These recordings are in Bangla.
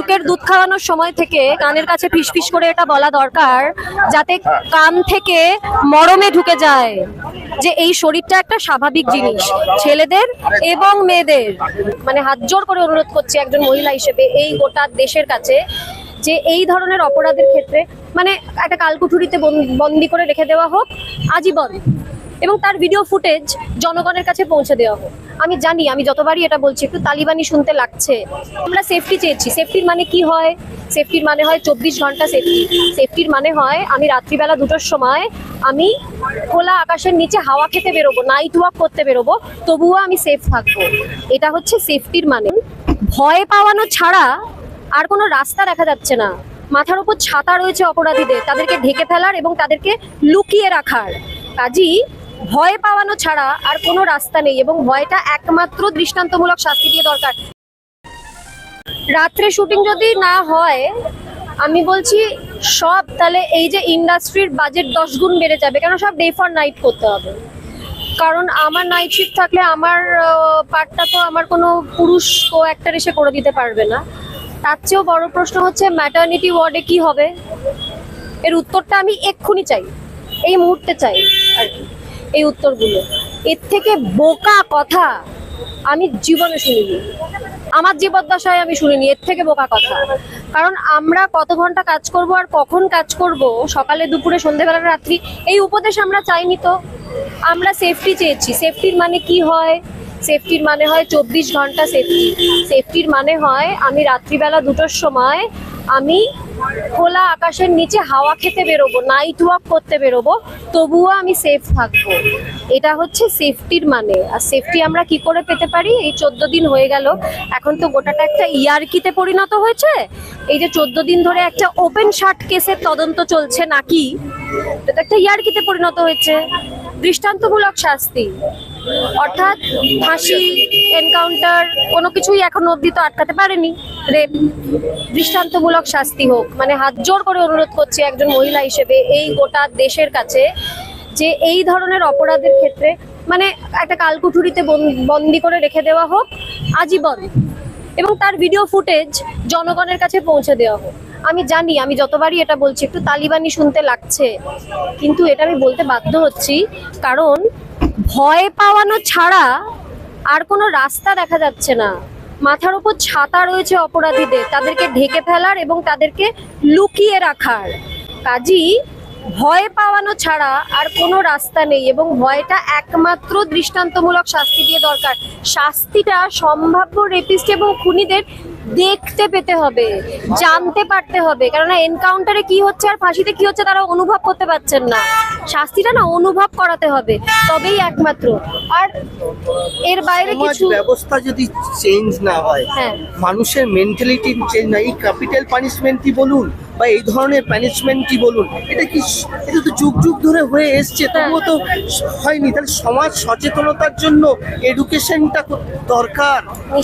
বুকের দুধ খাওয়ানোর সময় থেকে কানের কাছে ফিসফিস করে এটা বলা দরকার, যাতে কান থেকে মরমে ঢুকে যায়। যে এই শরীরটা একটা স্বাভাবিক জিনিস। ছেলেদের এবং মেয়েদের মানে হাত জোর করে অনুরোধ করছি একজন মহিলা হিসেবে এই গোটা দেশের কাছে, যে এই ধরনের অপরাধের ক্ষেত্রে মানে একটা কালকুঠুরিতে বন- বন্দি করে রেখে দেওয়া হোক, আজীবন। এবং তার ভিডিও ফুটেজ জনগণের কাছে পৌঁছে দেওয়া হোক। আমি জানি, আমি যতবারই এটা বলছি, একটু তালিবানি শুনতে লাগছে। আমরা সেফটি চেয়েছি। সেফটির মানে কি হয়? সেফটির মানে হয় চব্বিশ ঘণ্টা সেফটি সেফটির মানে হয় আমি রাত্রিবেলা দুটোর সময় আমি খোলা আকাশের নিচে হাওয়া খেতে বেরোবো নাইট ওয়াক করতে বেরোবো, তবুও আমি সেফ থাকব। এটা হচ্ছে সেফটির মানে। ভয় পাওয়ানো ছাড়া আর কোনো রাস্তা দেখা যাচ্ছে না। মাথার উপর ছাতা রয়েছে অপরাধীদের, তাদেরকে ঢেকে ফেলার এবং তাদেরকে লুকিয়ে রাখার। কাজী ভয় পাওয়ানো ছাড়া আর কোনো রাস্তা নেই এবং ভয়টা একমাত্র দৃষ্টান্তমূলক শাস্তি দিয়ে দরকার। রাত্রে শুটিং যদি না হয়, আমি বলছি সব তাহলে এই যে ইন্ডাস্ট্রির বাজেট দশ গুণ বেড়ে যাবে, কেন সব ডে ফর নাইট করতে হবে? কারণ আমার নাইট শিফট থাকলে আমার পার্টটা তো আমার কোনো পুরুষ কো অ্যাক্টর এসে করে দিতে পারবে না। তার চেয়েও বড় প্রশ্ন হচ্ছে ম্যাটার্নিটি ওয়ার্ডে কি হবে? এর উত্তরটা আমি এক্ষুনি চাই। এই মুহূর্তে চাই আর কি। এই উত্তরগুলো। এর থেকে বোকা কথা আমি জীবনে শুনিনি। আমার জীবদ্দশায় আমি শুনিনি, এর থেকে বোকা কথা। কারণ আমরা কত ঘণ্টা কাজ করব আর কখন কাজ করব? সকালে, দুপুরে, সন্ধেবেলা, রাত্রি, এই উপদেশ আমরা চাইনি তো। আমরা সেফটি চেয়েছি। সেফটির মানে কি হয়? সেফটির মানে হয় চব্বিশ ঘণ্টা সেফটি সেফটির মানে হয় আমি রাত্রিবেলা দুটোর সময় আমি খোলা আকাশের নিচে হাওয়া খেতে বেরোবো নাইট ওয়াক করতে বেরোবো, তবুও আমি সেফ থাকব। এটা হচ্ছে সেফটির মানে। আর সেফটি আমরা কি করে পেতে পারি? এই চোদ্দ দিন হয়ে গেল, এখন তো গোটাটা একটা ইয়ারকিতে পরিণত হয়েছে। এই যে চোদ্দ দিন ধরে একটা ওপেন শার্ট কেসের তদন্ত চলছে নাকি? এটা একটা ইয়ারকিতে পরিণত হয়েছে। দৃষ্টান্তমূলক শাস্তি। অর্থাৎ ফাঁসি এনকাউন্টার কোনো কিছুই এখনও অবধি তো আটকাতে পারেনি। রেপ দৃষ্টান্তমূলক শাস্তি হোক মানে হাত জোর করে অনুরোধ করছি একজন মহিলা হিসেবে এই গোটা দেশের কাছে যে এই ধরনের অপরাধের ক্ষেত্রে মানে একটা কালকুঠুরিতে বন- বন্দি করে রেখে দেওয়া হোক, আজীবন। এবং তার ভিডিও ফুটেজ জনগণের কাছে পৌঁছে দেওয়া হোক। আমি জানি, আমি যতবারই এটা বলছি, একটু তালিবানি শুনতে লাগছে। কিন্তু এটা আমি বলতে বাধ্য হচ্ছি, কারণ ভয় পাওয়ানো ছাড়া আর কোনো রাস্তা দেখা যাচ্ছে না। মাথার উপর ছাতা রয়েছে অপরাধীদের, তাদেরকে ঢেকে ফেলার এবং তাদেরকে লুকিয়ে রাখার। কাজী, ভয় পাওয়ানো ছাড়া আর কোনো রাস্তা নেই এবং ভয়টা একমাত্র দৃষ্টান্তমূলক শাস্তি দিয়ে দরকার। শাস্তিটা সম্ভাব্য রেপিস্ট এবং খুনিদের দেখতে পেতে হবে জানতে পারতে হবে। কেননা এনকাউন্টারে কি হচ্ছে আর ফাঁসিতে কি হচ্ছে তারা অনুভব করতে পারছেন না। শাস্তিটা না অনুভব করাতে হবে তবেই একমাত্র। আর এর বাইরে কিছু ব্যবস্থা যদি চেঞ্জ না হয় হ্যাঁ। মানুষের মেন্টালিটি চেঞ্জ না এই ক্যাপিটাল পানিশমেন্টই বলুন? বা এই ধরনের পানিশমেন্টই বলুন? এটা কি এটা তো যুগ যুগ ধরে হয়ে এসছে তবুও তো হয়নি। তাহলে সমাজ সচেতনতার জন্য এডুকেশনটা দরকার?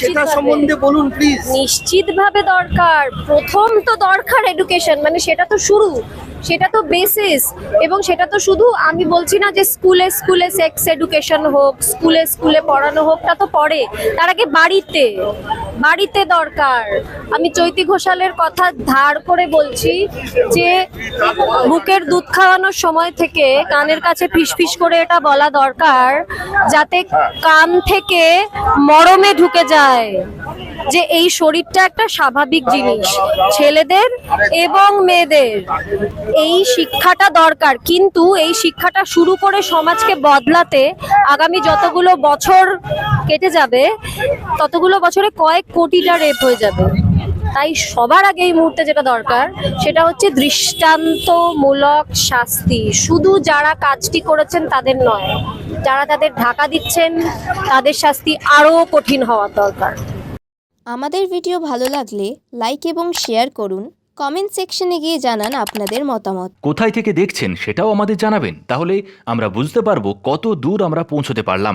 সেটা সম্বন্ধে বলুন প্লিজ নিশ্চিতভাবে দরকার। প্রথম তো দরকার এডুকেশন মানে সেটা তো শুরু। সেটা তো বেসিস এবং সেটা তো শুধু আমি বলছি না যে স্কুলে স্কুলে সেক্স এডুকেশন হোক স্কুলে স্কুলে পড়ানো হোক তা তো পড়ে। তার আগে বাড়িতে। বাড়িতে দরকার। আমি চৈতি ঘোষালের কথা ধার করে বলছি যে, বুকের দুধ খাওয়ানোর সময় থেকে কানের কাছে ফিসফিস করে এটা বলা দরকার যাতে কান থেকে মরমে ঢুকে যায়। যে এই শরীরটা একটা স্বাভাবিক জিনিস, ছেলেদের এবং মেয়েদের। এই শিক্ষাটা দরকার, কিন্তু এই শিক্ষাটা শুরু করে সমাজকে বদলাতে আগামী যতগুলো বছর কেটে যাবে, ততগুলো বছরে কয়েক কোটিটা রেপ হয়ে যাবে। তাই সবার আগে এই মুহূর্তে যেটা দরকার সেটা হচ্ছে দৃষ্টান্তমূলক শাস্তি। শুধু যারা কাজটি করেছেন তাদের নয় যারা তাদের ঢাকা দিচ্ছেন তাদের শাস্তি আরও কঠিন হওয়া দরকার। আমাদের ভিডিও ভালো লাগলে লাইক এবং শেয়ার করুন। কমেন্ট সেকশনে গিয়ে জানান আপনাদের মতামত। কোথায় থেকে দেখছেন সেটাও আমাদের জানাবেন। তাহলে আমরা বুঝতে পারব কত দূর আমরা পৌঁছতে পারলাম।